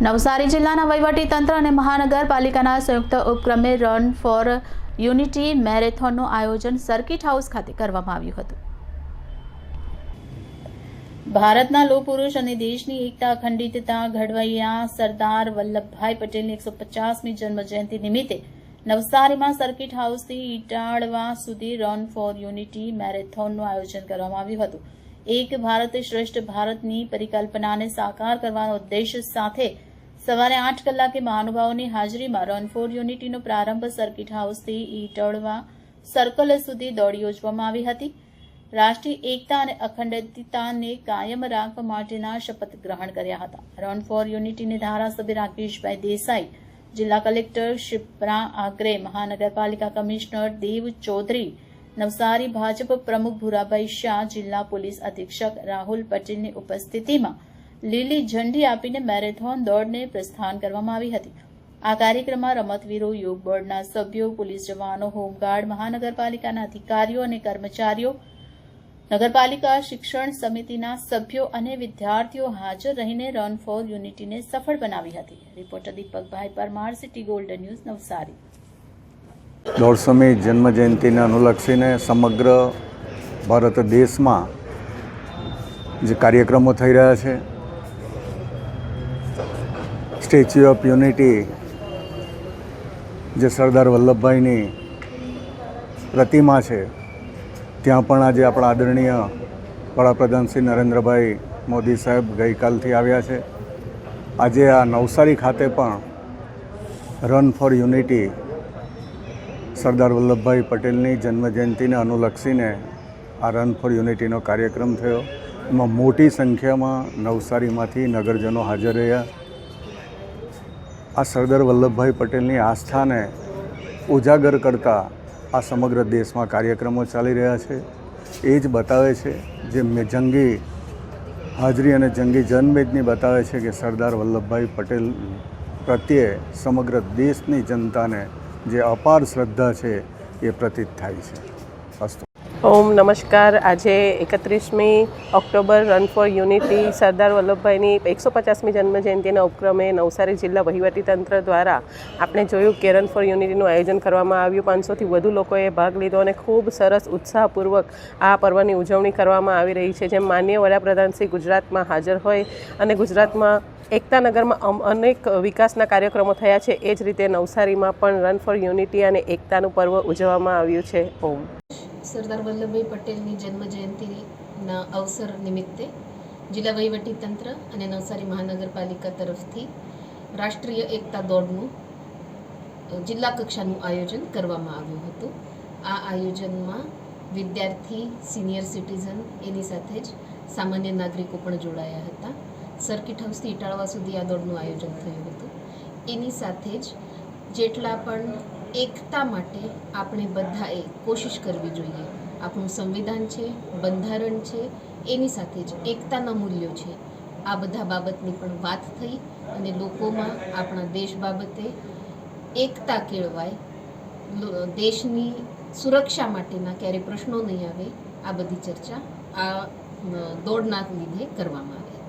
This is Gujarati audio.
નવસારી જિલ્લાના વહીવટીતંત્ર અને મહાનગરપાલિકાના સંયુક્ત ઉપક્રમે રન ફોર યુનિટી મેરેથોનનું આયોજન સર્કિટ હાઉસ ખાતે કરવામાં આવ્યું હતું. ભારતના લોહ પુરુષ અને દેશની એકતા અખંડિતતા ઘડવૈયા સરદાર વલ્લભભાઈ પટેલની એકસો પચાસમી જન્મજયંતિ નિમિત્તે નવસારીમાં સર્કિટ હાઉસથી ઇટાળવા સુધી રન ફોર યુનિટી મેરેથોનનું આયોજન કરવામાં આવ્યું હતું. એક ભારત શ્રેષ્ઠ ભારતની પરિકલ્પનાને સાકાર કરવાના ઉદ્દેશ સાથે સવારે આઠ કલાકે મહાનુભાવોની હાજરીમાં રન યુનિટીનો પ્રારંભ સર્કિટ હાઉસથી ઈટળવા સર્કલ સુધી દોડ યોજવામાં આવી હતી. રાષ્ટ્રીય એકતા અને અખંડિતતાને કાયમ રાખવા માટેના શપથ ગ્રહણ કર્યા હતા. રન ફોર યુનિટીને ધારાસભ્ય રાકેશભાઈ દેસાઈ, જિલ્લા કલેક્ટર શિપ્રા આગ્રે મહાનગરપાલિકા કમિશનર દેવ ચૌધરી, નવસારી ભાજપ પ્રમુખ ભૂરાભાઈ શાહ, જિલ્લા પોલીસ અધિક્ષક રાહુલ પટેલની ઉપસ્થિતિમાં લીલી ઝંડી આપીને મેરેથોન દોડને પ્રસ્થાન કરવામાં આવી હતી. આ કાર્યક્રમમાં રમતવીરો યોગ બોર્ડના સભ્યો, પોલીસ જવાનો, હોમગાર્ડ, મહાનગરપાલિકાના અધિકારીઓ અને કર્મચારીઓ, નગરપાલિકા શિક્ષણ સમિતિના સભ્યો અને વિદ્યાર્થીઓ હાજર રહીને રન ફોર યુનિટીને સફળ બનાવી હતી. Reporter Deepakbhai Parmar city golden news Navsari. દોઢસોમી જન્મજયંતિને અનુલક્ષીને સમગ્ર ભારત દેશમાં જે કાર્યક્રમો થઈ રહ્યા છે સ્ટેચ્યુ ઓફ યુનિટી જે સરદાર વલ્લભભાઈની પ્રતિમા છે, ત્યાં પણ આજે આપણા આદરણીય વડાપ્રધાન શ્રી નરેન્દ્રભાઈ મોદી સાહેબ ગઈકાલથી આવ્યા છે. આજે આ નવસારી ખાતે પણ run for unity Sardar Vallabhbhai પટેલની જન્મજયંતિને અનુલક્ષીને આ રન ફોર યુનિટીનો કાર્યક્રમ થયો. એમાં મોટી સંખ્યામાં નવસારીમાંથી નગરજનો હાજર રહ્યા. આ સરદાર વલ્લભભાઈ પટેલની આસ્થાને ઉજાગર કરતા આ સમગ્ર દેશમાં કાર્યક્રમો ચાલી રહ્યા છે. એ જ બતાવે છે જે મેં જંગી હાજરી અને જંગી જનમેદની બતાવે છે કે સરદાર વલ્લભભાઈ પટેલ પ્રત્યે સમગ્ર દેશની જનતાને જે અપાર શ્રદ્ધા છે એ પ્રતીત થાય છે. અસ્તુ ઓમ નમસ્કાર. આજે એકત્રીસમી October run for unity Sardar વલ્લભભાઈની એકસો પચાસમી જન્મજયંતિના ઉપક્રમે નવસારી જિલ્લા વહીવટીતંત્ર દ્વારા આપણે જોયું કે રન ફોર યુનિટીનું આયોજન કરવામાં આવ્યું. પાંચસોથી વધુ લોકોએ ભાગ લીધો અને ખૂબ સરસ, ઉત્સાહપૂર્વક આ પર્વની ઉજવણી કરવામાં આવી રહી છે. જેમ માન્ય વડાપ્રધાન શ્રી ગુજરાતમાં હાજર હોય અને ગુજરાતમાં એકતાનગરમાં અનેક વિકાસના કાર્યક્રમો થયા છે, એ જ રીતે નવસારીમાં પણ રન ફોર યુનિટી અને એકતાનું પર્વ ઉજવવામાં આવ્યું છે. ઓમ. સરદાર વલ્લભભાઈ પટેલની જન્મ જયંતિના અવસર નિમિત્તે જિલ્લા વહીવટી તંત્ર અને નવસારી મહાનગરપાલિકા તરફથી રાષ્ટ્રીય એકતા દોડનું જિલ્લા કક્ષાનું આયોજન કરવામાં આવ્યું હતું. આ આયોજનમાં વિદ્યાર્થી, સિનિયર સિટીઝન એની સાથે જ સામાન્ય નાગરિકો પણ જોડાયા હતા. સર્કિટ હાઉસથી ઇટાળવા સુધી આ દોડનું આયોજન થયું હતું. એની સાથે જ જેટલા પણ એકતા માટે આપણે બધાએ કોશિશ કરવી જોઈએ. આપણું સંવિધાન છે, બંધારણ છે, એની સાથે જ એકતાના મૂલ્યો છે. આ બધા બાબતની પણ વાત થઈ અને લોકોમાં આપણા દેશ બાબતે એકતા કેળવાય દેશની સુરક્ષા માટેના ક્યારેય પ્રશ્નો નહીં આવે, આ બધી ચર્ચા આ દોડના લીધે કરવામાં આવી.